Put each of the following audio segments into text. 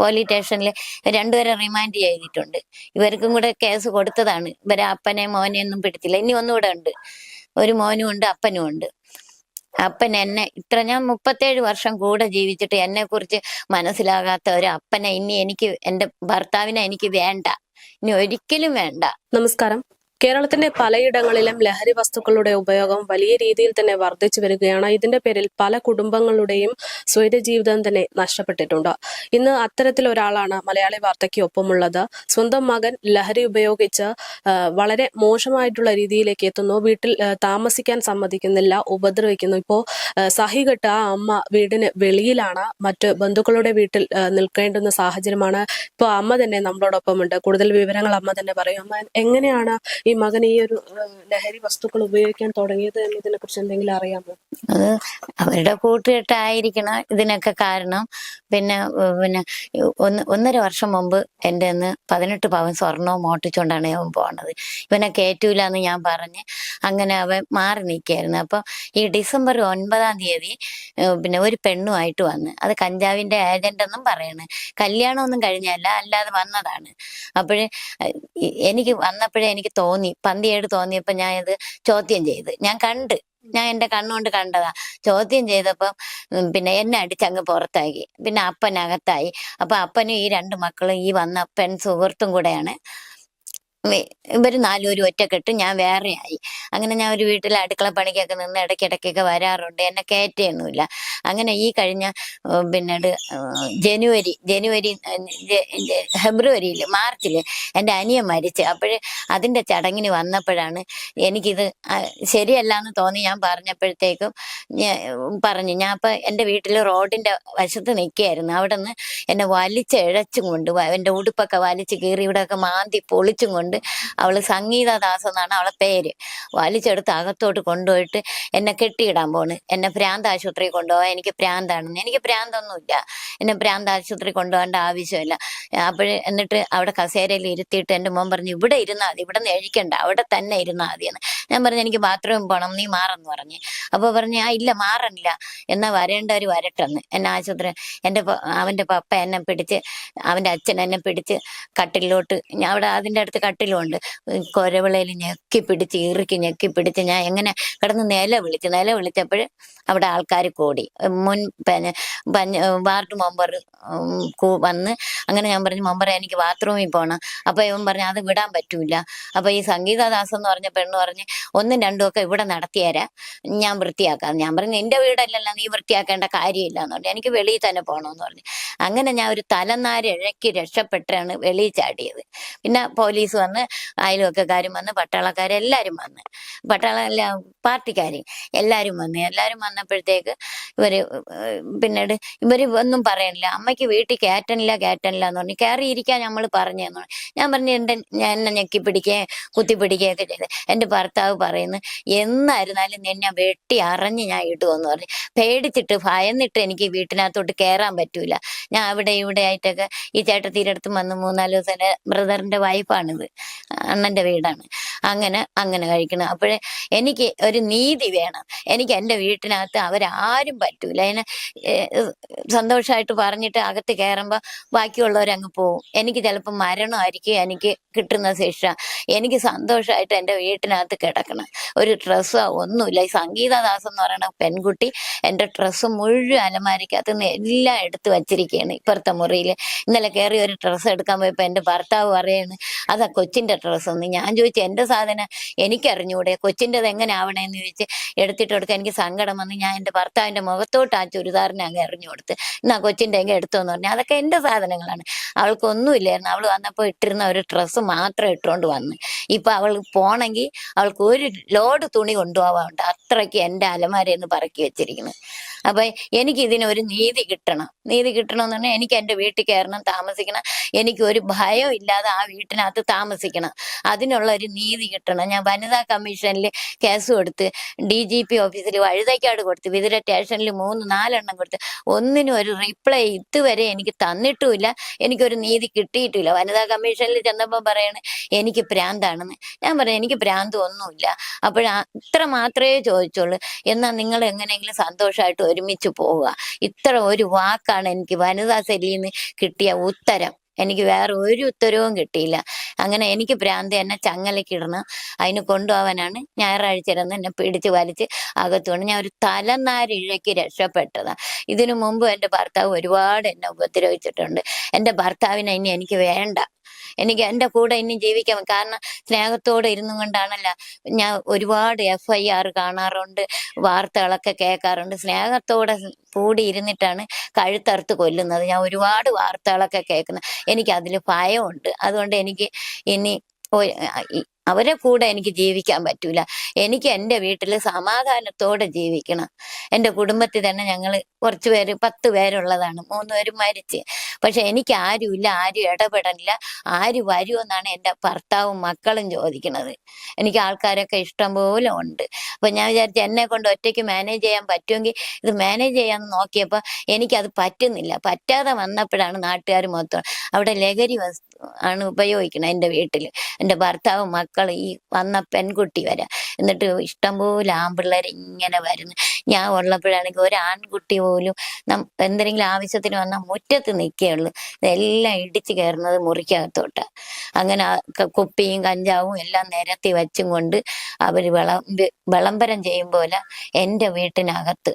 Police സ്റ്റേഷനിൽ രണ്ടുപേരെ remand ചെയ്തിട്ടുണ്ട്. ഇവർക്കും കൂടെ കേസ് കൊടുത്തതാണ്. ഇവരെ അപ്പനെ മോനെ ഒന്നും പിടിച്ചില്ല. ഇനി ഒന്നുകൂടെ ഉണ്ട്. ഒരു മോനും ഉണ്ട് അപ്പനും ഉണ്ട്. അപ്പൻ എന്നെ ഇത്ര ഞാൻ മുപ്പത്തേഴ് വർഷം കൂടെ ജീവിച്ചിട്ട് എന്നെ കുറിച്ച് മനസ്സിലാകാത്ത ഒരു അപ്പനെ ഇനി എനിക്ക് എന്റെ ഭർത്താവിനെ എനിക്ക് വേണ്ട. ഇനി ഒരിക്കലും വേണ്ട. നമസ്കാരം. കേരളത്തിന്റെ പലയിടങ്ങളിലും ലഹരി വസ്തുക്കളുടെ ഉപയോഗം വലിയ രീതിയിൽ തന്നെ വർദ്ധിച്ചു വരികയാണ്. ഇതിന്റെ പേരിൽ പല കുടുംബങ്ങളുടെയും സ്വൈര ജീവിതം തന്നെ നഷ്ടപ്പെട്ടിട്ടുണ്ട്. ഇന്ന് അത്തരത്തിൽ ഒരാളാണ് മലയാളി വാർത്തയ്ക്ക് ഒപ്പമുള്ളത് സ്വന്തം മകൻ ലഹരി ഉപയോഗിച്ച് വളരെ മോശമായിട്ടുള്ള രീതിയിലേക്ക് എത്തുന്നു. വീട്ടിൽ താമസിക്കാൻ സമ്മതിക്കുന്നില്ല ഉപദ്രവിക്കുന്നു. ഇപ്പോ സഹികെട്ട ആ അമ്മ വീടിന് വെളിയിലാണ്. മറ്റ് ബന്ധുക്കളുടെ വീട്ടിൽ നിൽക്കേണ്ടുന്ന സാഹചര്യമാണ്. ഇപ്പോൾ അമ്മ തന്നെ നമ്മളോടൊപ്പമുണ്ട്. കൂടുതൽ വിവരങ്ങൾ അമ്മ തന്നെ പറയും. അമ്മ എങ്ങനെയാണ് മകൻ ഈ ഒരു ലഹരി വസ്തുക്കൾ ഉപയോഗിക്കാൻ തുടങ്ങിയത് എന്നതിനെ കുറിച്ച് എന്തെങ്കിലും അറിയാമോ? അത് അവരുടെ കൂട്ടുകെട്ടായിരിക്കണം ഇതിനൊക്കെ കാരണം. പിന്നെ പിന്നെ ഒന്ന് ഒന്നര വർഷം മുമ്പ് എന്റെ അന്ന് പതിനെട്ട് പവൻ സ്വർണവും മോട്ടിച്ചുകൊണ്ടാണ് അവൻ പോണത്. ഇവനെ കയറ്റൂല എന്ന് ഞാൻ പറഞ്ഞ് അങ്ങനെ അവൻ മാറി നിൽക്കുകയായിരുന്നു. അപ്പം ഈ ഡിസംബർ ഒൻപതാം തീയതി പിന്നെ ഒരു പെണ്ണുമായിട്ട് വന്ന് അത് കഞ്ചാവിന്റെ ഏജന്റ് എന്നും പറയണ്. കല്യാണമൊന്നും കഴിഞ്ഞല്ല അല്ലാതെ വന്നതാണ്. അപ്പോഴേ എനിക്ക് വന്നപ്പോഴേ എനിക്ക് തോന്നി പന്തിയേട് തോന്നിയപ്പോ ഞാൻ ഇത് ചോദ്യം ചെയ്ത്. ഞാൻ കണ്ട്. ഞാൻ എന്റെ കണ്ണുകൊണ്ട് കണ്ടതാ. ചോദ്യം ചെയ്തപ്പം പിന്നെ എന്നെ അടിച്ചങ്ങ് പുറത്താക്കി. പിന്നെ അപ്പനകത്തായി. അപ്പൊ അപ്പനും ഈ രണ്ട് മക്കളും ഈ വന്ന പെൺ സുഹൃത്തും കൂടെയാണ്. ഇവ- ഇവർ നാലുപേരും ഒറ്റക്കെട്ട് ഞാൻ വേറെ ആയി അങ്ങനെ ഞാൻ ഒരു വീട്ടിൽ അടുക്കള പണിക്കൊക്കെ നിന്ന് ഇടയ്ക്കിടയ്ക്കൊക്കെ വരാറുണ്ട്. എന്നെ കയറ്റിയൊന്നുമില്ല അങ്ങനെ ഈ കഴിഞ്ഞ പിന്നെ ജനുവരി ജനുവരി ഫെബ്രുവരിയിൽ മാർച്ചിൽ എന്റെ അനിയൻ മരിച്ച്. അപ്പോൾ അതിന്റെ ചടങ്ങിന് വന്നപ്പോഴാണ് എനിക്കിത് ശരിയല്ല എന്ന് തോന്നി. ഞാൻ പറഞ്ഞപ്പോഴത്തേക്കും പറഞ്ഞു ഞാൻ അപ്പം എന്റെ വീട്ടിൽ റോഡിന്റെ വശത്ത് നിൽക്കുകയായിരുന്നു. അവിടെ നിന്ന് എന്നെ വലിച്ച് ഇഴച്ചും കൊണ്ട് എന്റെ ഉടുപ്പൊക്കെ വലിച്ച് കീറി ഇവിടെയൊക്കെ മാന്തി പൊളിച്ചും കൊണ്ട് അവൾ സംഗീതദാസ് എന്നാണ് അവളെ പേര്. വലിച്ചെടുത്ത് അകത്തോട്ട് കൊണ്ടുപോയിട്ട് എന്നെ കെട്ടിയിടാൻ പോണ്. എന്നെ ഭ്രാന്ത് ആശുപത്രി കൊണ്ടുപോകാൻ എനിക്ക് ഭ്രാന്താണെന്ന് എനിക്ക് ഭ്രാന്തൊന്നുമില്ല എന്നെ ഭ്രാന്ത് ആശുപത്രി കൊണ്ടുപോകേണ്ട ആവശ്യമില്ല. അപ്പോഴ് എന്നിട്ട് അവിടെ കസേരയിൽ ഇരുത്തിയിട്ട് എന്റെ മോൻ പറഞ്ഞു ഇവിടെ ഇരുന്നാൽ മതി. ഇവിടെ നിന്ന് എഴിക്കണ്ട. അവിടെ തന്നെ ഇരുന്നാൽ മതിയെന്ന്. ഞാൻ പറഞ്ഞു എനിക്ക് ബാത്റൂമിൽ പോകണം നീ മാറെന്ന് പറഞ്ഞു. അപ്പോൾ പറഞ്ഞു ആ ഇല്ല മാറണില്ല. എന്നാ വരേണ്ടവർ വരട്ടെന്ന്. എന്നെ ആശുപത്രി എന്റെ അവന്റെ പപ്പ എന്നെ പിടിച്ച് അവന്റെ അച്ഛൻ എന്നെ പിടിച്ച് കട്ടിലോട്ട് ഞാൻ അവിടെ അതിന്റെ അടുത്ത് കട്ടിലുണ്ട്. കൊരവിളയിൽ ഞെക്കി പിടിച്ച് ഇറുക്കി ഞെക്കി പിടിച്ച് ഞാൻ എങ്ങനെ കിടന്ന് നില വിളിച്ച് നില വിളിച്ചപ്പോൾ അവിടെ ആൾക്കാർ കൂടി. മുൻ വാർഡ് മെമ്പർ വന്ന് അങ്ങനെ ഞാൻ പറഞ്ഞു മെമ്പറെ എനിക്ക് ബാത്റൂമിൽ പോകണം അപ്പൊ ഇവൻ പറഞ്ഞു അത് വിടാൻ പറ്റൂല. അപ്പൊ ഈ സംഗീതദാസ് എന്ന് പറഞ്ഞ പെണ്ണ് പറഞ്ഞ് ഒന്നും രണ്ടും ഒക്കെ ഇവിടെ നടത്തിയാരാ. ഞാൻ വൃത്തിയാക്കാം. ഞാൻ പറഞ്ഞു നിന്റെ വീടല്ലല്ലോ നീ വൃത്തിയാക്കേണ്ട കാര്യമില്ല എന്ന് പറഞ്ഞു. എനിക്ക് വെളിയിൽ തന്നെ പോകണമെന്ന് പറഞ്ഞു. അങ്ങനെ ഞാൻ ഒരു തലനാര് ഇഴക്കി രക്ഷപ്പെട്ടാണ് വെളിയിൽ ചാടിയത്. പിന്നെ പോലീസ് വന്ന് അയൽവക്കക്കാരും വന്ന് പട്ടാളക്കാരെല്ലാവരും വന്ന്. പട്ടാള പാർട്ടിക്കാർ എല്ലാവരും വന്ന്. എല്ലാവരും വന്നപ്പോഴത്തേക്ക് ഇവർ പിന്നീട് ഇവർ ഒന്നും പറയണില്ല. അമ്മയ്ക്ക് വീട്ടിൽ കയറ്റണില്ല കയറ്റണില്ല എന്ന് പറഞ്ഞു. കയറിയിരിക്കാൻ നമ്മൾ പറഞ്ഞു. ഞാൻ പറഞ്ഞു എന്റെ ഞാൻ എന്നെ ഞെക്കി പിടിക്കുകയും കുത്തി പിടിക്കുകയൊക്കെ ചെയ്ത്. എന്റെ ഭർത്താവ് പറയുന്നു എന്നായിരുന്നാലും നിന്നെ വെട്ടി അറിഞ്ഞ് ഞാൻ ഇടുമെന്ന് പറഞ്ഞു. പേടിച്ചിട്ട് ഭയന്നിട്ട് എനിക്ക് വീട്ടിനകത്തോട്ട് കയറാൻ പറ്റൂല. ഞാൻ അവിടെ ഇവിടെ ആയിട്ടൊക്കെ ഈ ചേട്ടത്തീരെ അടുത്ത് വന്ന് മൂന്നാൽ ദിവസം ബ്രദറിന്റെ വൈഫാണിത്. അണ്ണന്റെ വീടാണ്. അങ്ങനെ അങ്ങനെ കഴിക്കണം. അപ്പോഴേ എനിക്ക് ഒരു നീതി വേണം. എനിക്ക് എന്റെ വീട്ടിനകത്ത് അവരാരും പറ്റൂല. അതിനെ സന്തോഷമായിട്ട് പറഞ്ഞിട്ട് അകത്ത് കയറുമ്പോൾ ബാക്കിയുള്ളവരങ്ങ് പോവും. എനിക്ക് ചിലപ്പോൾ മരണമായിരിക്കും എനിക്ക് കിട്ടുന്ന ശിക്ഷ. എനിക്ക് സന്തോഷമായിട്ട് എന്റെ വീട്ടിനകത്ത് കിടക്കണം. ഒരു ഡ്രസ്സോ ഒന്നുമില്ല. ഈ സംഗീതദാസ് എന്ന് പറയുന്ന പെൺകുട്ടി എന്റെ ഡ്രസ്സ് മുഴുവൻ അലമാരിക്കകത്ത് നിന്ന് എല്ലാം എടുത്ത് വച്ചിരിക്കുകയാണ്. ഇപ്പുറത്തെ മുറിയിൽ ഇന്നലെ കയറി ഒരു ഡ്രസ്സ് എടുക്കാൻ പോയപ്പോൾ എന്റെ ഭർത്താവ് പറയുന്നത് അതാ കൊച്ചിന്റെ ഡ്രസ്സ്. എന്ന് ഞാൻ ചോദിച്ചു എന്റെ സാധനം? എനിക്കറിഞ്ഞൂടെ കൊച്ചിന്റെത് എങ്ങനെ ആവണേന്ന് ചോദിച്ച് എടുത്തിട്ട് കൊടുക്കാൻ എനിക്ക് സങ്കടം വന്ന്. ഞാൻ എന്റെ ഭർത്താവിന്റെ മുഖത്തോട്ട് ആ ചുരിദാറിനെ അങ്ങ് എറിഞ്ഞു കൊടുത്ത്. എന്നാ കൊച്ചിന്റെ എങ്ങനെ എടുത്തോന്ന് പറഞ്ഞു. അതൊക്കെ എന്റെ സാധനങ്ങളാണ്. അവൾക്കൊന്നുമില്ലായിരുന്നു അവൾ വന്നപ്പോൾ ഇട്ടിരുന്ന ഒരു ഡ്രസ്സ് മാത്രം ഇട്ടുകൊണ്ട് വന്ന്. ഇപ്പൊ അവൾ പോണെങ്കിൽ അവൾക്ക് ഒരു ലോഡ് തുണി കൊണ്ടുപോകാറുണ്ട് അത്രയ്ക്ക് എന്റെ അലമാരയെന്ന് പറക്കി വെച്ചിരിക്കുന്നു. അപ്പൊ എനിക്ക് ഇതിനൊരു നീതി കിട്ടണം. നീതി കിട്ടണം എന്ന് പറഞ്ഞാൽ എനിക്ക് എന്റെ വീട്ടിൽ കയറണം താമസിക്കണം. എനിക്ക് ഒരു ഭയം ഇല്ലാതെ ആ വീട്ടിനകത്ത് താമസിക്കണം. അതിനുള്ള ഒരു നീതി കിട്ടണം. ഞാൻ വനിതാ കമ്മീഷനിൽ കേസ് കൊടുത്ത് ഡി ജി പി ഓഫീസിൽ വഴുതയ്ക്കാട് കൊടുത്ത് വിതുര സ്റ്റേഷനിൽ മൂന്ന് നാലെണ്ണം കൊടുത്ത് ഒന്നിനും ഒരു റിപ്ലൈ ഇതുവരെ എനിക്ക് തന്നിട്ടുമില്ല. എനിക്ക് എനിക്കൊരു നീതി കിട്ടിയിട്ടില്ല വനിതാ കമ്മീഷനിൽ ചെന്നപ്പോൾ പറയണേ എനിക്ക് ഭ്രാന്താണെന്ന് ഞാൻ പറയാം എനിക്ക് ഭ്രാന്ത് ഒന്നുമില്ല അപ്പോഴ അത്ര മാത്രമേ ചോദിച്ചുള്ളൂ. എന്നാൽ നിങ്ങൾ എങ്ങനെയെങ്കിലും സന്തോഷമായിട്ട് ഒരുമിച്ച് പോവുക. ഇത്ര ഒരു വാക്കാണ് എനിക്ക് വനിതാ സെലിന്ന് കിട്ടിയ ഉത്തരം. എനിക്ക് വേറെ ഒരു ഉത്തരവും കിട്ടിയില്ല. അങ്ങനെ എനിക്ക് ഭ്രാന്തി എന്നെ ചങ്ങലക്കിടണം അതിന് കൊണ്ടുപോകാനാണ് ഞായറാഴ്ച ഇരുന്ന് എന്നെ പിടിച്ച് വലിച്ച് അകത്തുകൊണ്ട് ഞാൻ ഒരു തലനാരിഴയ്ക്ക് രക്ഷപ്പെട്ടതാ. ഇതിനു മുമ്പ് എന്റെ ഭർത്താവ് ഒരുപാട് എന്നെ ഉപദ്രവിച്ചിട്ടുണ്ട്. എന്റെ ഭർത്താവിനെ ഇനി എനിക്ക് വേണ്ട. എനിക്ക് എന്റെ കൂടെ ഇനി ജീവിക്കാം കാരണം സ്നേഹത്തോടെ ഇരുന്നു കൊണ്ടാണല്ലോ. ഞാൻ ഒരുപാട് എഫ് ഐ ആർ കാണാറുണ്ട് വാർത്തകളൊക്കെ കേൾക്കാറുണ്ട്. സ്നേഹത്തോടെ കൂടി ഇരുന്നിട്ടാണ് കഴുത്തറുത്ത് കൊല്ലുന്നത്. ഞാൻ ഒരുപാട് വാർത്തകളൊക്കെ കേൾക്കുന്നത് എനിക്ക് അതിൽ ഭയമുണ്ട്. അതുകൊണ്ട് എനിക്ക് ഇനി അവരെ കൂടെ എനിക്ക് ജീവിക്കാൻ പറ്റൂല. എനിക്ക് എന്റെ വീട്ടിൽ സമാധാനത്തോടെ ജീവിക്കണം. എന്റെ കുടുംബത്തിൽ തന്നെ ഞങ്ങൾ കുറച്ച് പേര് പത്ത് പേരുള്ളതാണ്. മൂന്ന് പേരും മരിച്ച്. പക്ഷെ എനിക്ക് ആരുമില്ല ആരും ഇടപെടലില്ല. ആര് വരുമെന്നാണ് എന്റെ ഭർത്താവും മക്കളും ചോദിക്കുന്നത്. എനിക്ക് ആൾക്കാരൊക്കെ ഇഷ്ടം പോലെ ഉണ്ട്. അപ്പൊ ഞാൻ വിചാരിച്ചു എന്നെ കൊണ്ട് ഒറ്റയ്ക്ക് മാനേജ് ചെയ്യാൻ പറ്റുമെങ്കിൽ ഇത് മാനേജ് ചെയ്യാൻ നോക്കിയപ്പോൾ എനിക്കത് പറ്റുന്നില്ല. പറ്റാതെ വന്നപ്പോഴാണ് നാട്ടുകാർ മൊത്തം അവിടെ ലഹരി ആണ് ഉപയോഗിക്കുന്നത് എന്റെ വീട്ടിൽ എന്റെ ഭർത്താവും മക്കളും ഈ വന്ന പെൺകുട്ടി വരെ. എന്നിട്ട് ഇഷ്ടംപോലെ ആൺപിള്ളേർ ഇങ്ങനെ വരുന്നു. ഞാൻ ഉള്ളപ്പോഴാണെങ്കിൽ ഒരു ആൺകുട്ടി പോലും എന്തെങ്കിലും ആവശ്യത്തിന് വന്നാൽ മുറ്റത്ത് നിൽക്കുകയുള്ളൂ ഇതെല്ലാം ഇടിച്ചു കയറുന്നത് മുറിക്കകത്തോട്ട്. അങ്ങനെ കുപ്പിയും കഞ്ചാവും എല്ലാം നിരത്തി വെച്ചും കൊണ്ട് അവർ വിളമ്പി വിളംബരം ചെയ്യും പോലെ എന്റെ വീട്ടിനകത്ത്.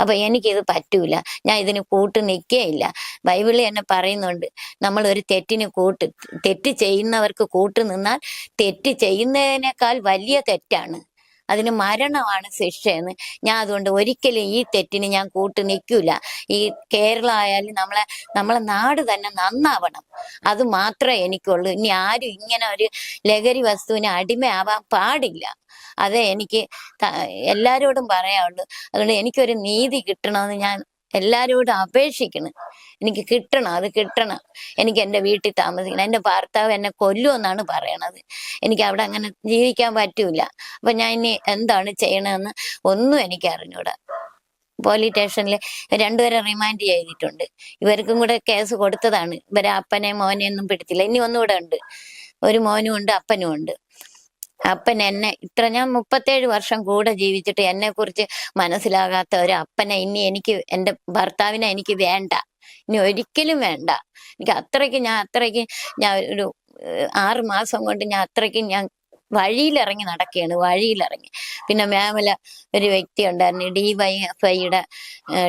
അപ്പൊ എനിക്കിത് പറ്റൂല. ഞാൻ ഇതിന് കൂട്ട് നിൽക്കുകയില്ല ബൈബിളിൽ എന്നെ പറയുന്നുണ്ട് നമ്മൾ ഒരു തെറ്റിന് കൂട്ട് തെറ്റ് ചെയ്യുന്നവർക്ക് കൂട്ട് നിന്നാൽ തെറ്റ് ചെയ്യുന്നതിനേക്കാൾ വലിയ തെറ്റാണ്. അതിന് മരണമാണ് ശിക്ഷയെന്ന് ഞാൻ അതുകൊണ്ട് ഒരിക്കലും ഈ തെറ്റിന് ഞാൻ കൂട്ട് നിൽക്കൂല. ഈ കേരളം ആയാലും നമ്മളെ നമ്മളെ നാട് തന്നെ നന്നാവണം. അത് മാത്രമേ എനിക്കുള്ളൂ. ഇനി ആരും ഇങ്ങനെ ഒരു ലഹരി വസ്തുവിന് അടിമയാവാൻ പാടില്ല. അതെ എനിക്ക് എല്ലാരോടും പറയാനുള്ളൂ. അതുകൊണ്ട് എനിക്കൊരു നീതി കിട്ടണമെന്ന് ഞാൻ എല്ലാരോടും അപേക്ഷിക്കണം. എനിക്ക് കിട്ടണം അത് കിട്ടണം. എനിക്ക് എന്റെ വീട്ടിൽ താമസിക്കണം. എന്റെ ഭർത്താവ് എന്നെ കൊല്ലുമെന്നാണ് പറയണത്. എനിക്ക് അവിടെ അങ്ങനെ ജീവിക്കാൻ പറ്റൂല. അപ്പൊ ഞാൻ ഇനി എന്താണ് ചെയ്യണമെന്ന് ഒന്നും എനിക്ക് അറിഞ്ഞൂടാ. പോലീസ് സ്റ്റേഷനിൽ രണ്ടുപേരെ റിമാൻഡ് ചെയ്തിട്ടുണ്ട്. ഇവർക്കും കൂടെ കേസ് കൊടുത്തതാണ്. ഇവരെ അപ്പനെ മോനെ ഒന്നും പിടിച്ചില്ല. ഇനി ഒന്നുകൂടെ ഉണ്ട്. ഒരു മോനും ഉണ്ട് അപ്പനും ഉണ്ട്. അപ്പൻ എന്നെ ഇത്ര ഞാൻ മുപ്പത്തേഴ് വർഷം കൂടെ ജീവിച്ചിട്ട് എന്നെ കുറിച്ച് മനസ്സിലാകാത്ത ഒരു അപ്പനെ ഇനി എനിക്ക് എന്റെ ഭർത്താവിനെ എനിക്ക് വേണ്ട. ഇനി ഒരിക്കലും വേണ്ട. എനിക്ക് അത്രയ്ക്ക് ഞാൻ അത്രയ്ക്ക് ഞാൻ ഒരു ആറ് മാസം കൊണ്ട് ഞാൻ അത്രയ്ക്ക് ഞാൻ വഴിയിലിറങ്ങി നടക്കുകയാണ് വഴിയിലിറങ്ങി. പിന്നെ മേമല ഒരു വ്യക്തി ഉണ്ടായിരുന്നു ഡി വൈ എഫ് ഐയുടെ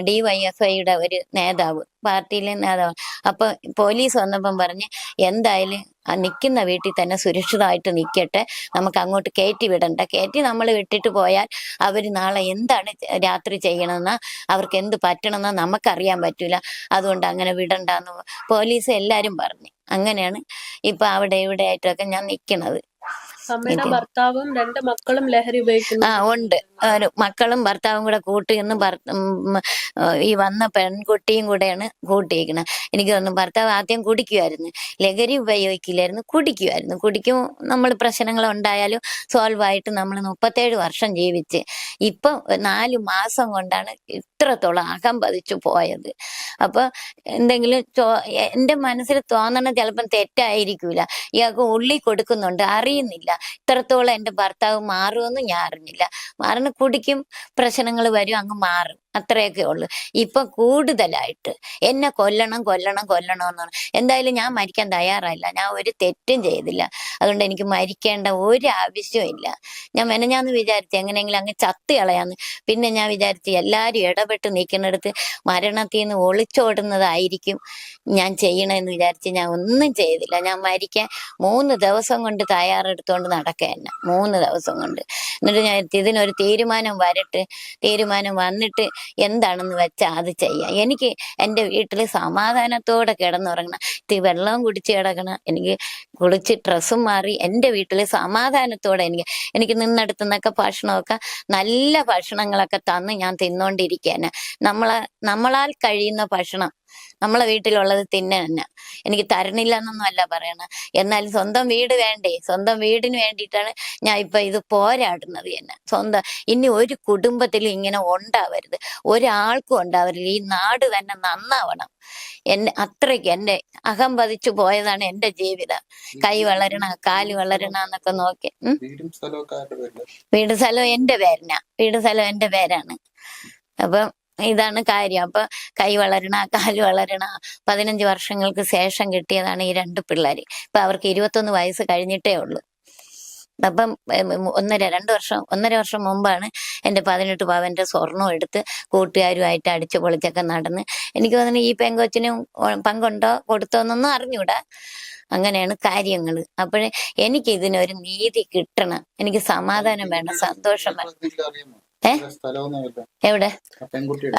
ഡി വൈ എഫ് ഐയുടെ ഒരു നേതാവ് പാർട്ടിയിലെ നേതാവ് അപ്പൊ പോലീസ് വന്നപ്പം പറഞ്ഞ് എന്തായാലും ആ നിൽക്കുന്ന വീട്ടിൽ തന്നെ സുരക്ഷിതമായിട്ട് നിൽക്കട്ടെ നമുക്ക് അങ്ങോട്ട് കയറ്റി വിടണ്ട. കയറ്റി നമ്മൾ വിട്ടിട്ട് പോയാൽ അവർ നാളെ എന്താണ് രാത്രി ചെയ്യണമെന്നാ അവർക്ക് എന്ത് പറ്റണമെന്നാ നമുക്കറിയാൻ പറ്റൂല. അതുകൊണ്ട് അങ്ങനെ വിടണ്ടെന്ന് പോലീസ് എല്ലാവരും പറഞ്ഞു. അങ്ങനെയാണ് ഇപ്പൊ അവിടെ ഇവിടെ ആയിട്ടൊക്കെ ഞാൻ നിൽക്കണത് അമ്മയുടെ ഭർത്താവും രണ്ട് മക്കളും ലഹരി ഉപയോഗിക്കുന്നു. ആ ഉണ്ട്. മക്കളും ഭർത്താവും കൂടെ കൂട്ടിന്ന് ഭർ ഈ വന്ന പെൺകുട്ടിയും കൂടെയാണ് കൂട്ടിയിരിക്കുന്നത്. എനിക്ക് തോന്നുന്നു ഭർത്താവ് ആദ്യം കുടിക്കുമായിരുന്നു. ലഹരി ഉപയോഗിക്കില്ലായിരുന്നു കുടിക്കുമായിരുന്നു. കുടിക്കും നമ്മൾ പ്രശ്നങ്ങൾ ഉണ്ടായാലും സോൾവ് ആയിട്ട് നമ്മൾ മുപ്പത്തേഴ് വർഷം ജീവിച്ച്. ഇപ്പൊ നാല് മാസം കൊണ്ടാണ് ഇത്രത്തോളം അകം പതിച്ചു പോയത്. അപ്പൊ എന്തെങ്കിലും ചോ എന്റെ മനസ്സിൽ തോന്നണ ചിലപ്പം തെറ്റായിരിക്കൂല. ഇയാൾക്ക് ഉള്ളി കൊടുക്കുന്നുണ്ട് അറിയുന്നില്ല. ഇത്രത്തോളം എന്റെ ഭർത്താവ് മാറുമെന്ന് ഞാൻ അറിഞ്ഞില്ല. മാറണ കുടിക്കും പ്രശ്നങ്ങൾ വരും അങ്ങ് മാറും. അത്രയൊക്കെ ഉള്ളു. ഇപ്പൊ കൂടുതലായിട്ട് എന്നെ കൊല്ലണം കൊല്ലണം കൊല്ലണം എന്നാണ് എന്തായാലും ഞാൻ മരിക്കാൻ തയ്യാറായില്ല ഞാൻ ഒരു തെറ്റും ചെയ്തില്ല. അതുകൊണ്ട് എനിക്ക് മരിക്കേണ്ട ഒരു ആവശ്യവും ഇല്ല. ഞാൻ മെനഞ്ഞാന്ന് വിചാരിച്ചു എങ്ങനെയെങ്കിലും അങ്ങ് ചത്ത് കളയാന്ന്. പിന്നെ ഞാൻ വിചാരിച്ചു എല്ലാരും ഇടപെട്ട് നിൽക്കുന്നിടത്ത് മരണത്തിൽ നിന്ന് ഒളിച്ചോടുന്നതായിരിക്കും ഞാൻ ചെയ്യണമെന്ന് വിചാരിച്ച് ഞാൻ ഒന്നും ചെയ്തില്ല. ഞാൻ മരിക്കാൻ മൂന്ന് ദിവസം കൊണ്ട് തയ്യാറെടുത്തോണ്ട് നടക്കുക തന്നെ മൂന്ന് ദിവസം കൊണ്ട്. എന്നിട്ട് ഞാൻ ഇതിനൊരു തീരുമാനം വരട്ടെ. തീരുമാനം വന്നിട്ട് എന്താണെന്ന് വെച്ചാൽ അത് ചെയ്യാം. എനിക്ക് എന്റെ വീട്ടിൽ സമാധാനത്തോടെ കിടന്നുറങ്ങണം. ഇത്തിരി വെള്ളം കുടിച്ച് കിടക്കണം. എനിക്ക് കുളിച്ച് ഡ്രസ്സും മാറി എന്റെ വീട്ടിൽ സമാധാനത്തോടെ എനിക്ക് എനിക്ക് നിന്നെടുത്തുനിന്നൊക്കെ ഭക്ഷണമൊക്കെ നല്ല ഭക്ഷണങ്ങളൊക്കെ തന്ന് ഞാൻ തിന്നുകൊണ്ടിരിക്കാന് നമ്മളെ നമ്മളാൽ കഴിയുന്ന ഭക്ഷണം നമ്മളെ വീട്ടിലുള്ളത് തിന്നെ തന്നെ. എനിക്ക് തരണില്ല എന്നൊന്നും അല്ല പറയണത് എന്നാൽ സ്വന്തം വീട് വേണ്ടേ? സ്വന്തം വീടിന് വേണ്ടിയിട്ടാണ് ഞാൻ ഇപ്പൊ ഇത് പോരാടുന്നത് തന്നെ സ്വന്തം ഇനി ഒരു കുടുംബത്തിലും ഇങ്ങനെ ഉണ്ടാവരുത്. ഒരാൾക്കും ഉണ്ടാവരുത്. ഈ നാട് തന്നെ നന്നാവണം. എന്നെ അത്രയ്ക്ക് എന്റെ അഹം പതിച്ചു പോയതാണ് എന്റെ ജീവിതം. കൈ വളരണ കാൽ വളരണ എന്നൊക്കെ നോക്കി. വീടും സ്ഥലവും എന്റെ പേരിനാ. വീട് സ്ഥലം എന്റെ പേരാണ്. അപ്പം ഇതാണ് കാര്യം. അപ്പൊ കൈ വളരണ കാൽ വളരണ പതിനഞ്ച് വർഷങ്ങൾക്ക് ശേഷം കിട്ടിയതാണ് ഈ രണ്ട് പിള്ളേര്. ഇപ്പൊ അവർക്ക് ഇരുപത്തൊന്ന് വയസ്സ് കഴിഞ്ഞിട്ടേ ഉള്ളൂ. അപ്പം ഒന്നര രണ്ട് വർഷം ഒന്നര വർഷം മുമ്പാണ് എന്റെ പതിനെട്ട് പവന്റെ സ്വർണം എടുത്ത് കൂട്ടുകാരുമായിട്ട് അടിച്ചു പൊളിച്ചൊക്കെ നടന്ന്. എനിക്ക് തോന്നുന്നു ഈ പെങ്കൊച്ചിനും പങ്കുണ്ടോ? കൊടുത്തോ എന്നൊന്നും അറിഞ്ഞൂടാ. അങ്ങനെയാണ് കാര്യങ്ങൾ അപ്പോഴേ എനിക്ക് ഇതിനൊരു നീതി കിട്ടണം. എനിക്ക് സമാധാനം വേണം സന്തോഷം വേണം. എവിടെ?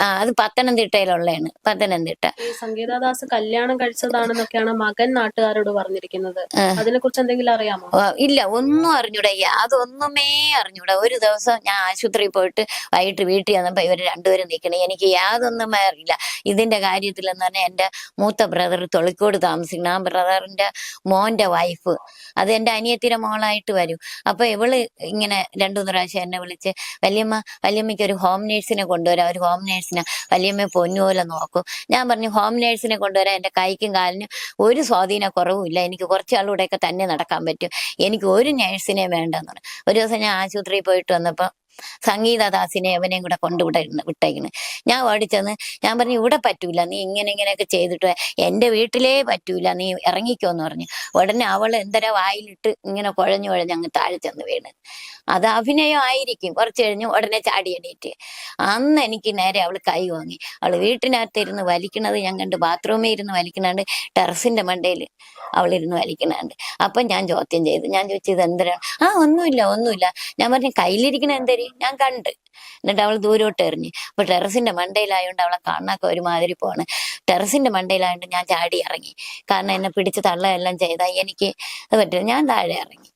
ആ അത് പത്തനംതിട്ടയിലുള്ളതാണ് പത്തനംതിട്ട. ഈ സംഗീതാദാസ് കല്യാണം കഴിച്ചതാണെന്നൊക്കെയാണ് മകൻ നാട്ടുകാരോട് പറഞ്ഞിരിക്കുന്നത്. അതിനെ കുറിച്ച് എന്തെങ്കിലും അറിയാമോ? ഇല്ല ഒന്നും അറിഞ്ഞൂടയ്യ അതൊന്നുമേ അറിഞ്ഞൂടാ. ഒരു ദിവസം ഞാൻ ആശുപത്രിയിൽ പോയിട്ട് വൈകിട്ട് വീട്ടിൽ വന്നപ്പോ ഇവർ രണ്ടുപേരും നിൽക്കണേ. എനിക്ക് യാതൊന്നും അറിയില്ല. ഇതിന്റെ കാര്യത്തിൽ എന്ന് പറഞ്ഞാൽ എന്റെ മൂത്ത ബ്രദർ തൊളിക്കോട് താമസിക്കണം ആ ബ്രദറിന്റെ മോന്റെ വൈഫ് അത് എന്റെ അനിയത്തിയുടെ മോളായിട്ട് വരും. അപ്പൊ ഇവൾ ഇങ്ങനെ രണ്ടു മൂന്ന് പ്രാവശ്യം എന്നെ വിളിച്ച് വല്യമ്മ വല്യമ്മയ്ക്ക് ഒരു ഹോം നേഴ്സിനെ കൊണ്ടുവരാം. ഒരു ഹോം നേഴ്സിനെ വല്യമ്മ പൊന്നുപോലെ നോക്കും. ഞാൻ പറഞ്ഞു ഹോം നേഴ്സിനെ കൊണ്ടുവരാൻ എന്റെ കൈക്കും കാലിനും ഒരു സ്വാധീന കുറവുമില്ല. എനിക്ക് കുറച്ച് ആളുകൂടെയൊക്കെ തന്നെ നടക്കാൻ പറ്റും. എനിക്ക് ഒരു നേഴ്സിനെ വേണ്ടെന്ന് പറഞ്ഞു. ഒരു ദിവസം ഞാൻ ആശുപത്രിയിൽ പോയിട്ട് വന്നപ്പോൾ സംഗീതദാസിനെ അവനെയും കൂടെ കൊണ്ടുവിടെ വിട്ടേക്കണ്. ഞാൻ ഓടിച്ചെന്ന് ഞാൻ പറഞ്ഞു ഇവിടെ പറ്റൂല. നീ ഇങ്ങനെ ഇങ്ങനെയൊക്കെ ചെയ്തിട്ട് എന്റെ വീട്ടിലേ പറ്റൂല. നീ ഇറങ്ങിക്കോന്ന് പറഞ്ഞു. ഉടനെ അവൾ എന്തര വായിലിട്ട് ഇങ്ങനെ കുഴഞ്ഞു കുഴഞ്ഞ് അങ്ങ് താഴെ ചെന്ന് വീണ്. അത് അഭിനയം ആയിരിക്കും കുറച്ച് കഴിഞ്ഞ് ഉടനെ ചാടി എണീറ്റ്. അന്ന് എനിക്ക് നേരെ അവൾ കൈ വാങ്ങി. അവൾ വീട്ടിനകത്ത് ഇരുന്ന് വലിക്കണത് ഞാൻ കണ്ട് ബാത്റൂമിൽ ഇരുന്ന് വലിക്കണാണ്ട് ടെറസിന്റെ മണ്ടയിൽ അവളിരുന്ന് വലിക്കണുണ്ട്. അപ്പൊ ഞാൻ ചോദ്യം ചെയ്തു. ഞാൻ ചോദിച്ചു ഇത് എന്തിനാണ് ആ ഒന്നുമില്ല ഒന്നുമില്ല. ഞാൻ പറഞ്ഞു കയ്യിലിരിക്കണ എന്തരി ഞാൻ കണ്ട്. എന്നിട്ട് അവൾ ദൂരോട്ട് എറിഞ്ഞ്. അപ്പൊ ടെറസിന്റെ മണ്ടയിലായോണ്ട് അവളെ കാണാക്കെ ഒരുമാതിരി പോണ്. ടെറസിന്റെ മണ്ടയിലായോണ്ട് ഞാൻ ചാടി ഇറങ്ങി. കാരണം എന്നെ പിടിച്ച് തള്ളയെല്ലാം ചെയ്താൽ എനിക്ക് പറ്റില്ല. ഞാൻ താഴെ ഇറങ്ങി.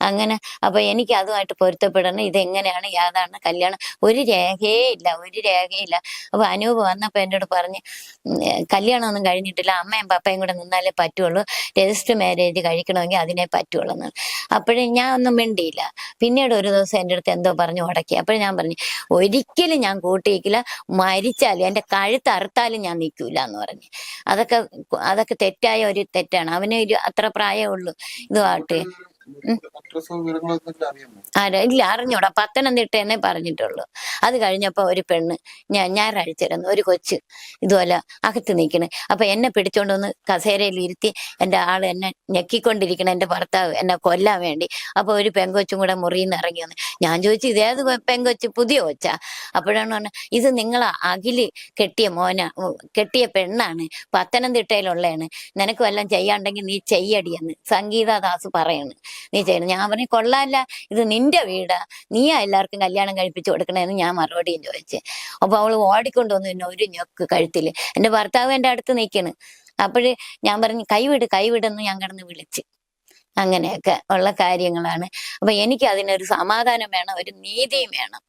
അങ്ങനെ അപ്പൊ എനിക്ക് അതുമായിട്ട് പൊരുത്തപ്പെടണം. ഇതെങ്ങനെയാണ്? യാതാണ് കല്യാണം. ഒരു രേഖയേ ഇല്ല ഒരു രേഖയില്ല. അപ്പൊ അനൂപ് വന്നപ്പോ എന്നോട് പറഞ്ഞ് കല്യാണമൊന്നും കഴിഞ്ഞിട്ടില്ല. അമ്മയും പപ്പയും കൂടെ നിന്നാലേ പറ്റുള്ളൂ. രജിസ്റ്റർ മാരേജ് കഴിക്കണമെങ്കിൽ അതിനെ പറ്റുള്ളൂ എന്ന്. അപ്പോഴേ ഞാൻ ഒന്നും മിണ്ടിയില്ല. പിന്നീട് ഒരു ദിവസം എന്റെ അടുത്ത് എന്തോ പറഞ്ഞു ഉടക്കി. അപ്പോഴും ഞാൻ പറഞ്ഞു ഒരിക്കലും ഞാൻ കൂട്ടിയിക്കില്ല. മരിച്ചാലും എന്റെ കഴുത്ത് അറുത്താലും ഞാൻ നിൽക്കൂല എന്ന് പറഞ്ഞു. അതൊക്കെ അതൊക്കെ തെറ്റായ ഒരു തെറ്റാണ്. അവന് ഒരു അത്ര പ്രായമേ ഉള്ളൂ. ഇതുമായിട്ട്. ഇല്ല അറിഞ്ഞൂടാ. പത്തനംതിട്ട എന്നേ പറഞ്ഞിട്ടുള്ളൂ. അത് കഴിഞ്ഞപ്പോ ഒരു പെണ്ണ് ഞാൻ ഞായറാഴ്ച തരുന്നു ഒരു കൊച്ച് ഇതുപോലെ അകത്ത് നിൽക്കണേ. അപ്പൊ എന്നെ പിടിച്ചോണ്ട് വന്ന് കസേരയിൽ ഇരുത്തി എന്റെ ആൾ എന്നെ ഞെക്കിക്കൊണ്ടിരിക്കണ എന്റെ ഭർത്താവ് എന്നെ കൊല്ലാൻ വേണ്ടി. അപ്പൊ ഒരു പെങ്കൊച്ചും കൂടെ മുറിയിൽ നിന്ന് ഇറങ്ങി വന്ന്. ഞാൻ ചോദിച്ചു ഇതേത് പെങ്കൊച്ച് പുതിയ കൊച്ചാ? അപ്പോഴാണ് പറഞ്ഞത് ഇത് നിങ്ങൾ അഖിൽ കെട്ടിയ മോന കെട്ടിയ പെണ്ണാണ്. പത്തനംതിട്ടയിലുള്ളതാണ് നിനക്ക് വല്ലതും ചെയ്യാണ്ടെങ്കിൽ നീ ചെയ്യടിയെന്ന് സംഗീതദാസ് പറയണ്. നീ ചെയ്യണം. ഞാൻ പറഞ്ഞു കൊള്ളാല്ല. ഇത് നിന്റെ വീടാ. നീയാ എല്ലാവർക്കും കല്യാണം കഴിപ്പിച്ചു കൊടുക്കണേന്ന് ഞാൻ മറുപടിയും ചോദിച്ചു. അപ്പൊ അവൾ ഓടിക്കൊണ്ടുവന്നു എന്നെ ഒരു ഞൊക്ക് കഴുത്തിൽ എന്റെ ഭർത്താവ് എന്റെ അടുത്ത് നിൽക്കണ്. അപ്പോഴ് ഞാൻ പറഞ്ഞു കൈവിട് കൈവിടെന്ന് ഞാൻ കിടന്ന് വിളിച്ച്. അങ്ങനെയൊക്കെ ഉള്ള കാര്യങ്ങളാണ്. അപ്പൊ എനിക്ക് അതിനൊരു സമാധാനം വേണം ഒരു നീതിയും വേണം.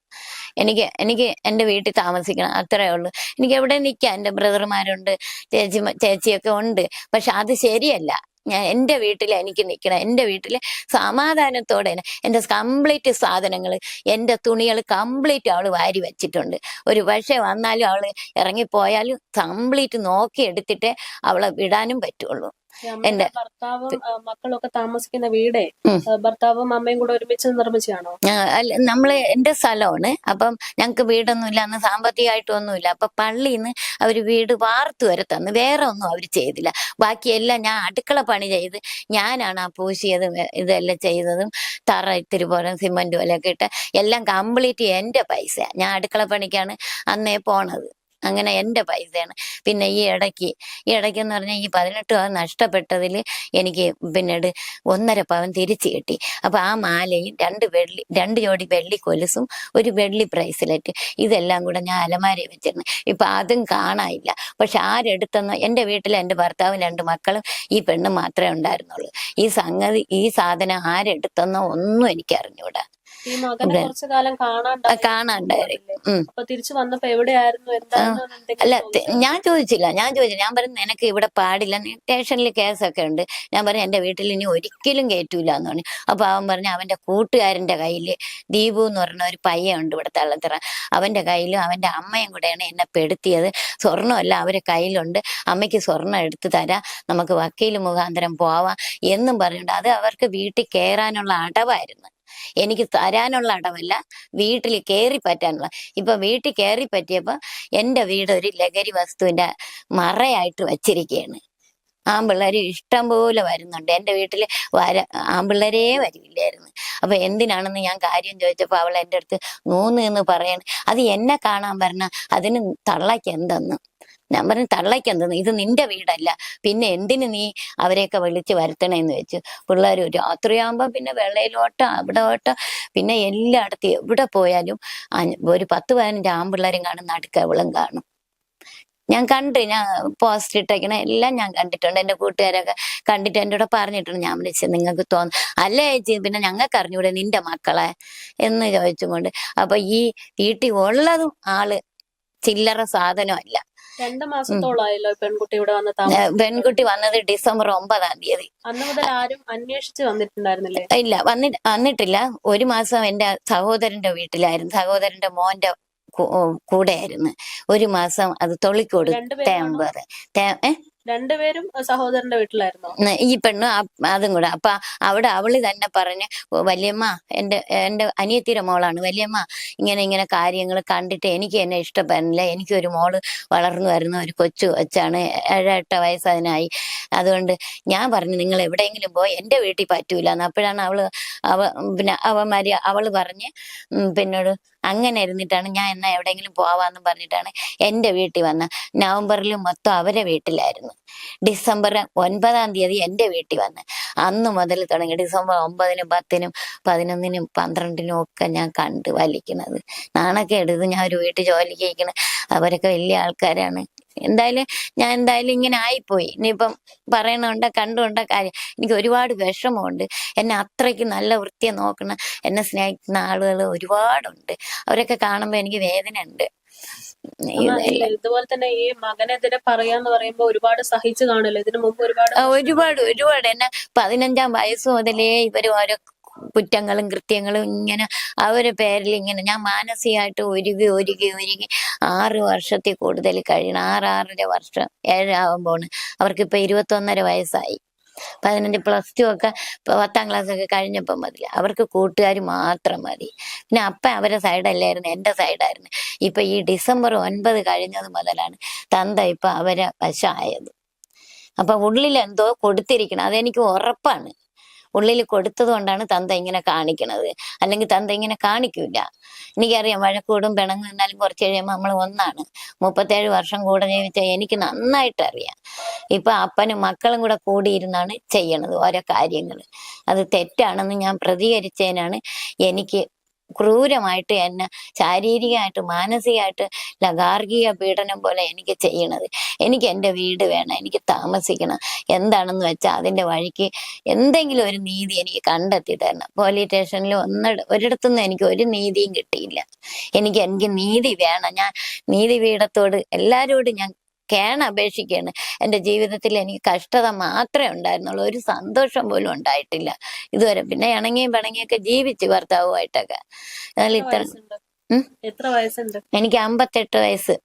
എനിക്ക് എനിക്ക് എന്റെ വീട്ടിൽ താമസിക്കണം അത്രേ ഉള്ളൂ. എനിക്ക് എവിടെ നിൽക്കാം? എന്റെ ബ്രദർമാരുണ്ട് ചേച്ചി ചേച്ചിയൊക്കെ ഉണ്ട്. പക്ഷെ അത് ശരിയല്ല. ഞാൻ എന്റെ വീട്ടിൽ എനിക്ക് നിൽക്കണം എന്റെ വീട്ടിൽ സമാധാനത്തോടെ എന്റെ കംപ്ലീറ്റ് സാധനങ്ങൾ എന്റെ തുണികൾ കംപ്ലീറ്റ് അവൾ വാരി വെച്ചിട്ടുണ്ട്. ഒരു പക്ഷേ വന്നാലും അവൾ ഇറങ്ങിപ്പോയാലും കംപ്ലീറ്റ് നോക്കി എടുത്തിട്ടേ അവളെ വിടാനും പറ്റുള്ളൂ. എന്റെ- ഭർത്താവും മക്കളൊക്കെ താമസിക്കുന്ന വീടേ. ഭർത്താവും അമ്മയും കൂടെ ഒരുമിച്ച് നിർമ്മിച്ചാണോ നമ്മൾ എന്റെ സ്ഥലമാണ്. അപ്പം ഞങ്ങക്ക് വീടൊന്നുമില്ല അന്ന് സാമ്പത്തികമായിട്ടൊന്നുമില്ല. അപ്പൊ പള്ളിയിൽ നിന്ന് അവർ വീട് വാർത്തു വരെ തന്നു. വേറെ ഒന്നും അവർ ചെയ്തില്ല. ബാക്കിയെല്ലാം ഞാൻ അടുക്കള പണി ചെയ്ത് ഞാനാണ് ആ പൂശിയതും ഇതെല്ലാം ചെയ്തതും തറ ഇത്തിരി പോലെ സിമന്റ് പോലെയൊക്കെ ഇട്ട് എല്ലാം കംപ്ലീറ്റ് എന്റെ പൈസ ഞാൻ അടുക്കള പണിക്കാണ് അന്നേ പോണത്. അങ്ങനെ എന്റെ പൈസയാണ്. പിന്നെ ഈ ഇടയ്ക്ക് ഈ ഇടയ്ക്ക് എന്ന് പറഞ്ഞാൽ ഈ പതിനെട്ട് പവൻ നഷ്ടപ്പെട്ടതിൽ എനിക്ക് പിന്നീട് ഒന്നര പവൻ തിരിച്ചു കിട്ടി. അപ്പൊ ആ മാലയും രണ്ട് വെള്ളി രണ്ട് ജോഡി വെള്ളി കൊലുസും ഒരു വെള്ളി ബ്രേസ്ലെറ്റ് ഇതെല്ലാം കൂടെ ഞാൻ അലമാരയിൽ വെച്ചിരുന്നു. ഇപ്പൊ അതും കാണാനില്ല. പക്ഷെ ആരെടുത്തെന്ന് എന്റെ വീട്ടിൽ എന്റെ ഭർത്താവും രണ്ട് മക്കളും ഈ പെണ്ണും മാത്രമേ ഉണ്ടായിരുന്നുള്ളൂ. ഈ സംഗതി ഈ സാധനം ആരെടുത്തെന്നോ ഒന്നും എനിക്ക് അറിഞ്ഞൂടാ ഈ മകനെ. കുറച്ചു കാലം ആ, കാണാണ്ടായി. കാണാണ്ടായി അപ്പൊ തിരിച്ചു വന്നപ്പോ എവിടെയായിരുന്നു? എന്തായിരുന്നു അല്ല ഞാൻ ചോദിച്ചില്ല. ഞാൻ ചോദിച്ചില്ല ഞാൻ പറഞ്ഞു നിനക്ക് ഇവിടെ പാടില്ല. സ്റ്റേഷനിൽ കേസൊക്കെ ഉണ്ട്. ഞാൻ പറഞ്ഞു എന്റെ വീട്ടിൽ ഇനി ഒരിക്കലും കയറ്റൂല എന്ന് പറഞ്ഞു. അപ്പൊ അവൻ പറഞ്ഞു അവന്റെ കൂട്ടുകാരന്റെ കയ്യിൽ ദീപു എന്ന് പറഞ്ഞ ഒരു പയ്യുണ്ട് ഇവിടെ തള്ളത്തറ. അവന്റെ കയ്യിലും അവന്റെ അമ്മയും കൂടെയാണ് എന്നെ പെടുത്തിയത്. സ്വർണമല്ല അവരെ കയ്യിലുണ്ട്. അമ്മയ്ക്ക് സ്വർണം എടുത്തു തരാം. നമുക്ക് വക്കീൽ മുഖാന്തരം പോവാം. എന്നും പറഞ്ഞിട്ട് അത് അവർക്ക് വീട്ടിൽ കയറാനുള്ള അടവായിരുന്നു. എനിക്ക് തരാനുള്ള അടവല്ല. വീട്ടിൽ കയറി പറ്റാനുള്ള. ഇപ്പൊ വീട്ടിൽ കയറി പറ്റിയപ്പോ എന്റെ വീട് ഒരു ലഹരി വസ്തുവിന്റെ മറയായിട്ട് വച്ചിരിക്കുകയാണ് ആൺപിള്ളേർ ഇഷ്ടം പോലെ വരുന്നുണ്ട്. എന്റെ വീട്ടിൽ വര ആൺപിള്ളേരേ വരില്ലായിരുന്നു. അപ്പൊ എന്തിനാണെന്ന് ഞാൻ കാര്യം ചോദിച്ചപ്പോൾ അവൾ എന്റെ അടുത്ത് മൂന്ന് എന്ന് പറയണ. അത് എന്നെ കാണാൻ പറഞ്ഞ അതിന് തള്ളയ്ക്ക് എന്തെന്ന്? ഞാൻ പറഞ്ഞു തള്ളയ്ക്കെന്ത് ഇത് നിന്റെ വീടല്ല. പിന്നെ എന്തിന് നീ അവരെയൊക്കെ വിളിച്ച് വരുത്തണേന്ന് വെച്ച്? പിള്ളേർ രാത്രിയാകുമ്പോ പിന്നെ വെള്ളയിലോട്ടം അവിടെ ഓട്ടം പിന്നെ എല്ലായിടത്തും എവിടെ പോയാലും ഒരു പത്ത് പതിനഞ്ച് ആമ്പിള്ളേരും കാണും നടുക്കവളും കാണും. ഞാൻ കണ്ടു ഞാൻ പോസ്റ്റ് ഇട്ടേക്കണ എല്ലാം ഞാൻ കണ്ടിട്ടുണ്ട്. എന്റെ കൂട്ടുകാരൊക്കെ കണ്ടിട്ട് എന്റെ കൂടെ പറഞ്ഞിട്ടുണ്ട്. ഞാൻ വിളിച്ചത് നിങ്ങൾക്ക് തോന്നും അല്ലേ ചേച്ചി? പിന്നെ ഞങ്ങൾക്ക് അറിഞ്ഞൂടെ നിന്റെ മക്കളെ? എന്ന് ചോദിച്ചുകൊണ്ട്. അപ്പൊ ഈ വീട്ടിൽ ഉള്ളതും ആൾ ചില്ലറ സാധനമല്ല. രണ്ട് മാസത്തോളായല്ലോ പെൺകുട്ടി ഇവിടെ വന്ന് പെൺകുട്ടി വന്നത് ഡിസംബർ ഒമ്പതാം തീയതി. അന്ന് മുതൽ ആരും അന്വേഷിച്ച് വന്നിട്ടുണ്ടായിരുന്നില്ലേ? ഇല്ല വന്നി വന്നിട്ടില്ല. ഒരു മാസം എന്റെ സഹോദരന്റെ വീട്ടിലായിരുന്നു. സഹോദരന്റെ മോന്റെ കൂടെ കൂടെയായിരുന്നു. ഒരു മാസം അത് തൊളിക്കൊടു തേമ്പർ തേ ഏ? രണ്ടുപേരും സഹോദരന്റെ വീട്ടിലായിരുന്നു? ഈ പെണ്ണ് അതും കൂടെ. അപ്പൊ അവിടെ അവൾ തന്നെ പറഞ്ഞ് "ഓ, വല്യമ്മ എന്റെ എന്റെ അനിയത്തിയുടെ മോളാണ്. വല്യമ്മ ഇങ്ങനെ ഇങ്ങനെ കാര്യങ്ങൾ കണ്ടിട്ട് എനിക്ക് എന്നെ ഇഷ്ടപ്പെടുന്നില്ല എനിക്കൊരു മോൾ വളർന്നു വരുന്ന ഒരു കൊച്ചു കൊച്ചാണ്. ഏഴെട്ട വയസ്സ് അതിനായി. അതുകൊണ്ട് ഞാൻ പറഞ്ഞു നിങ്ങൾ എവിടെയെങ്കിലും പോയി എന്റെ വീട്ടിൽ പറ്റൂല. അപ്പോഴാണ് അവൾ അവ പിന്നെ അവന്മാര് അവൾ പറഞ്ഞ് പിന്നോട് അങ്ങനെ ഇരുന്നിട്ടാണ് ഞാൻ എന്നാ എവിടെയെങ്കിലും പോവാന്ന് പറഞ്ഞിട്ടാണ് എന്റെ വീട്ടിൽ വന്ന നവംബറിൽ മൊത്തം അവരെ വീട്ടിലായിരുന്നു. ഡിസംബർ ഒൻപതാം തീയതി എന്റെ വീട്ടിൽ വന്ന്. അന്ന് മുതൽ തുടങ്ങി. ഡിസംബർ ഒമ്പതിനും പത്തിനും പതിനൊന്നിനും പന്ത്രണ്ടിനും ഒക്കെ ഞാൻ കണ്ട് വലിക്കുന്നത്. നാണൊക്കെ എടുത്ത് ഞാൻ ഒരു വീട്ടിൽ ജോലിക്ക് കഴിക്കണ അവരൊക്കെ വലിയ ആൾക്കാരാണ്. എന്തായാലും ഞാൻ എന്തായാലും ഇങ്ങനെ ആയിപ്പോയി. ഇനിയിപ്പം പറയണുണ്ട കണ്ടുകൊണ്ട കാര്യം. എനിക്ക് ഒരുപാട് വിഷമമുണ്ട്. എന്നെ അത്രയ്ക്ക് നല്ല വൃത്തിയെ നോക്കണ എന്നെ സ്നേഹിക്കുന്ന ആളുകൾ ഒരുപാടുണ്ട്. അവരൊക്കെ കാണുമ്പോൾ എനിക്ക് വേദന ഉണ്ട് ഇതുപോലെ തന്നെ ഈ മകനെതിരെ പറയാന്ന് പറയുമ്പോ ഒരുപാട് സഹിച്ചു കാണല്ലോ. ഇതിനു മുമ്പ് ഒരുപാട് ഒരുപാട് ഒരുപാട്. എന്നെ പതിനഞ്ചാം വയസ്സ് മുതലേ ഇവർ ഓരോ കുറ്റങ്ങളും കൃത്യങ്ങളും ഇങ്ങനെ അവരുടെ പേരിൽ ഇങ്ങനെ ഞാൻ മാനസികമായിട്ട് ഒരുകി ഒരുകി ഒരുകി ആറ് വർഷത്തിൽ കൂടുതൽ കഴിയണം. ആറ് ആറര വർഷം ഏഴാവുമ്പോണ്. അവർക്കിപ്പോ ഇരുപത്തൊന്നര വയസ്സായി. പതിനഞ്ച് പ്ലസ് ടു ഒക്കെ പത്താം ക്ലാസ് ഒക്കെ കഴിഞ്ഞപ്പം മതി അവർക്ക് കൂട്ടുകാർ മാത്രം മതി. പിന്നെ അപ്പ അവരെ സൈഡല്ലായിരുന്നു എന്റെ സൈഡായിരുന്നു ഇപ്പൊ ഈ ഡിസംബർ ഒൻപത് കഴിഞ്ഞത് മുതലാണ് തന്ത ഇപ്പൊ അവരെ വശമായത്. അപ്പൊ ഉള്ളിൽ എന്തോ കൊടുത്തിരിക്കണം. അതെനിക്ക് ഉറപ്പാണ്. ഉള്ളിൽ കൊടുത്തത് കൊണ്ടാണ് തന്ത ഇങ്ങനെ കാണിക്കണത്. അല്ലെങ്കിൽ തന്ത ഇങ്ങനെ കാണിക്കൂല. എനിക്കറിയാം വഴക്കൂടും പിണങ്ങും എന്നാലും കുറച്ച് കഴിയുമ്പോൾ നമ്മൾ ഒന്നാണ്. മുപ്പത്തേഴ് വർഷം കൂടെ ജീവിച്ച എനിക്ക് നന്നായിട്ട് അറിയാം ഇപ്പൊ അപ്പനും മക്കളും കൂടെ കൂടിയിരുന്നാണ് ചെയ്യണത് ഓരോ കാര്യങ്ങൾ അത് തെറ്റാണെന്ന് ഞാൻ പ്രതികരിച്ചതിനാണ് എനിക്ക് ക്രൂരമായിട്ട് എന്നെ ശാരീരികമായിട്ട് മാനസികമായിട്ട് ലഗാർഗിക പീഡനം പോലെ എനിക്ക് ചെയ്യണത്. എനിക്ക് എന്റെ വീട് വേണം എനിക്ക് താമസിക്കണം. എന്താണെന്ന് വെച്ചാൽ അതിന്റെ വഴിക്ക് എന്തെങ്കിലും ഒരു നീതി എനിക്ക് കണ്ടെത്തി തരണം. പോലീസ് സ്റ്റേഷനിൽ ഒന്ന ഒരിടത്തുനിന്ന് എനിക്ക് ഒരു നീതിയും കിട്ടിയില്ല. എനിക്ക് എനിക്ക് നീതി വേണം. ഞാൻ നീതി നീതിപീഠത്തോട് എല്ലാവരോടും ഞാൻ കേണ അപേക്ഷിക്കുകയാണ് എന്റെ ജീവിതത്തിൽ എനിക്ക് കഷ്ടത മാത്രമേ ഉണ്ടായിരുന്നുള്ളൂ. ഒരു സന്തോഷം പോലും ഉണ്ടായിട്ടില്ല. ഇതുവരെ പിന്നെ ഇണങ്ങിയും പിണങ്ങിയൊക്കെ ജീവിച്ച് ഭർത്താവുമായിട്ടൊക്കെ. എന്നാൽ ഇത്ര വയസ്സുണ്ട്? എത്ര വയസ്സുണ്ട്? എനിക്ക് അമ്പത്തെട്ട് വയസ്സ്.